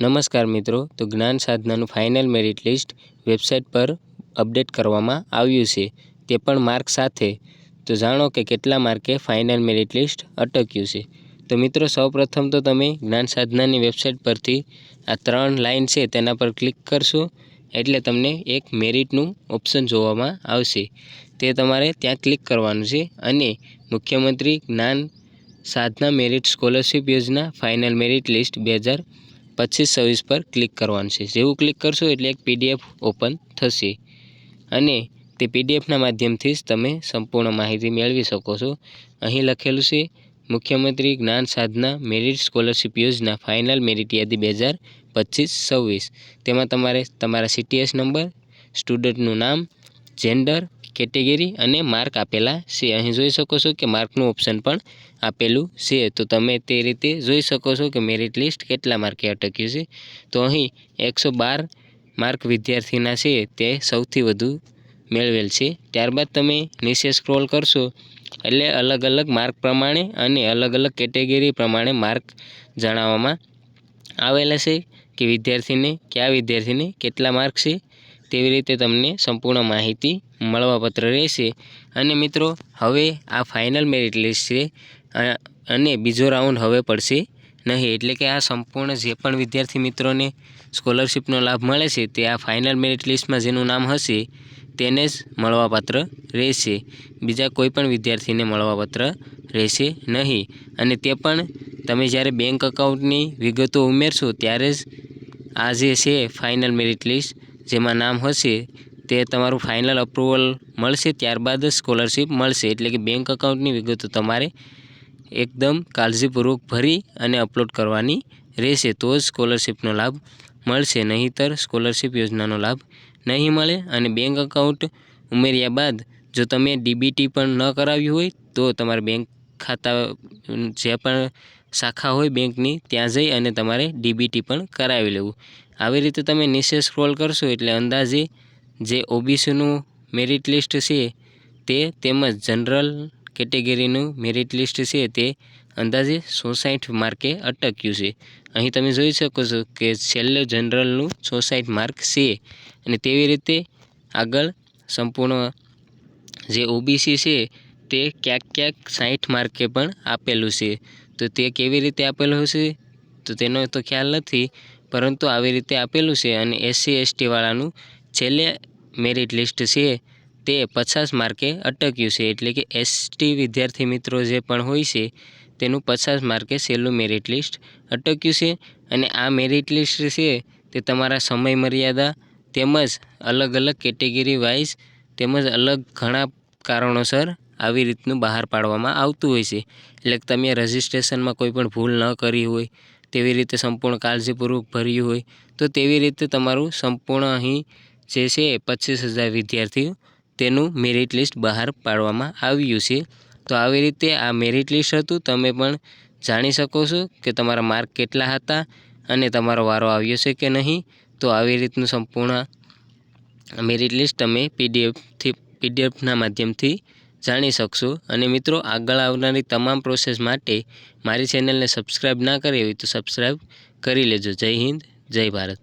નમસ્કાર મિત્રો, તો જ્ઞાન સાધનાનું ફાઇનલ મેરિટ લિસ્ટ વેબસાઇટ પર અપડેટ કરવામાં આવ્યું છે. તે પણ માર્ક સાથે. તો જાણો કે કેટલા માર્કે ફાઇનલ મેરિટ લિસ્ટ અટક્યું છે. તો મિત્રો, સૌપ્રથમ તો તમે જ્ઞાન સાધનાની વેબસાઇટ પરથી આ ત્રણ લાઇન છે તેના પર ક્લિક કરશો, એટલે તમને એક મેરિટનું ઓપ્શન જોવામાં આવશે. તે તમારે ત્યાં ક્લિક કરવાનું છે અને Mukhyamantri Gyan Sadhana merit scholarship Yojana final merit list બે હજાર પચીસ છવ્વીસ પર ક્લિક કરવાનું છે. જેવું ક્લિક કરશો એટલે એક પીડીએફ ઓપન થશે. અને તે પીડીએફના માધ્યમથી જ તમે સંપૂર્ણ માહિતી મેળવી શકો છો. અહીં લખેલું છે, Mukhyamantri Gyan Sadhana merit scholarship Yojana final merit યાદી બે હજાર છવ્વીસ. તેમાં તમારે તમારા સીટીએસ નંબર, સ્ટુડન્ટનું નામ, જેન્ડર કેટેગરી અને માર્ક આપેલા છે. અહીં જોઈ શકો છો કે માર્કનું ઓપ્શન પણ આપેલું છે. તો તમે તે રીતે જોઈ શકો છો કે મેરિટ લિસ્ટ કેટલા માર્કે અટક્યું છે. તો અહીં એકસો માર્ક વિદ્યાર્થીના છે તે સૌથી વધુ મેળવેલ છે. ત્યારબાદ તમે નીચે સ્ક્રોલ કરશો એટલે અલગ અલગ માર્ક પ્રમાણે અને અલગ અલગ કેટેગરી પ્રમાણે માર્ક જણાવવામાં આવેલા છે કે વિદ્યાર્થીને, કયા વિદ્યાર્થીને કેટલા માર્ક છે તેવી રીતે તમને સંપૂર્ણ માહિતી મળવાપત્ર રહેશે. અને મિત્રો, હવે આ ફાઇનલ મેરિટ લિસ્ટ છે અને બીજો રાઉન્ડ હવે પડશે નહીં, એટલે કે આ સંપૂર્ણ જે પણ વિદ્યાર્થી મિત્રોને સ્કોલરશિપનો લાભ મળે છે, તે આ ફાઇનલ મેરિટ લિસ્ટમાં જેનું નામ હશે, તેને જ મળવાપાત્ર રહેશે. બીજા કોઈ પણ વિદ્યાર્થીને મળવાપાત્ર રહેશે નહીં. અને તે પણ તમે જ્યારે બેંક એકાઉન્ટની વિગતો ઉમેરશો, ત્યારે જ આ જે છે ફાઇનલ મેરિટ લિસ્ટ જેમાં નામ હશે, તે તમારું ફાઇનલ અપ્રુવલ મળશે, ત્યારબાદ સ્કોલરશિપ મળશે. એટલે કે બેંક એકાઉન્ટની વિગતો તમારે એકદમ કાળજીપૂર્વક ભરી અને અપલોડ કરવાની રહેશે. તો જ સ્કોલરશિપનો લાભ મળશે. નહીંતર સ્કોલરશિપ યોજનાનો લાભ નહીં મળે અને બેંક એકાઉન્ટ ઉમેર્યા બાદ જો તમે ડીબીટી પણ ન કરાવ્યું હોય, તો તમારે બેંક ખાતા, જે પણ શાખા હોય બેંકની ત્યાં જઈ અને તમારે ડીબીટી પણ કરાવી લેવું. આવી રીતે તમે નીચે સ્ક્રોલ કરશો એટલે અંદાજે જે ઓબીસીનું મેરિટ લિસ્ટ છે તે તેમજ જનરલ કેટેગરીનું મેરિટ લિસ્ટ છે તે અંદાજે સોસાઠ માર્કે અટક્યું છે. અહીં તમે જોઈ શકો છો કે છેલ્લે જનરલનું સોસાઠ માર્ક છે અને તેવી રીતે આગળ સંપૂર્ણ જે ઓબીસી છે તે ક્યાંક ક્યાંક સાઠ માર્કે પણ આપેલું છે. તો તે કેવી રીતે આપેલું હશે? તો તેનો તો ખ્યાલ નથી પરંતુ આવી રીતે આપેલું છે અને એસસી એસટીવાળાનું છેલ્લે મેરિટ લિસ્ટ છે તે પચાસ માર્કે અટક્યું છે. એટલે કે એસટી વિદ્યાર્થી મિત્રો જે પણ હોય છે, તેનું પચાસ માર્કે છેલ્લું મેરિટ લિસ્ટ અટક્યું છે અને આ મેરિટ લિસ્ટ છે તે તમારા સમય મર્યાદા તેમજ અલગ અલગ કેટેગરી વાઇઝ તેમજ અલગ ઘણા કારણોસર આવી રીતનું બહાર પાડવામાં આવતું હોય છે. એટલે તમે રજિસ્ટ્રેશનમાં કોઈ પણ ભૂલ ન કરી હોય તેવી રીતે સંપૂર્ણ કાળજીપૂર્વક ભર્યું હોય, તો તેવી રીતે તમારું સંપૂર્ણ અહીં જે છે પચીસ હજાર વિદ્યાર્થીઓ તેનું મેરિટ લિસ્ટ બહાર પાડવામાં આવ્યું છે. તો આવી રીતે આ મેરિટ લિસ્ટ હતું, તમે પણ જાણી શકો છો કે તમારા માર્ક કેટલા હતા અને તમારો વારો આવ્યો છે કે નહીં. તો આવી રીતનું સંપૂર્ણ મેરિટ લિસ્ટ તમે પીડીએફથી પીડીએફના માધ્યમથી જાણી શકશો. અને મિત્રો, આગળ આવનારી તમામ પ્રોસેસ માટે મારી ચેનલને સબસ્ક્રાઈબ ના કરી હોય તો સબસ્ક્રાઈબ કરી લેજો. જય હિન્દ, જય ભારત.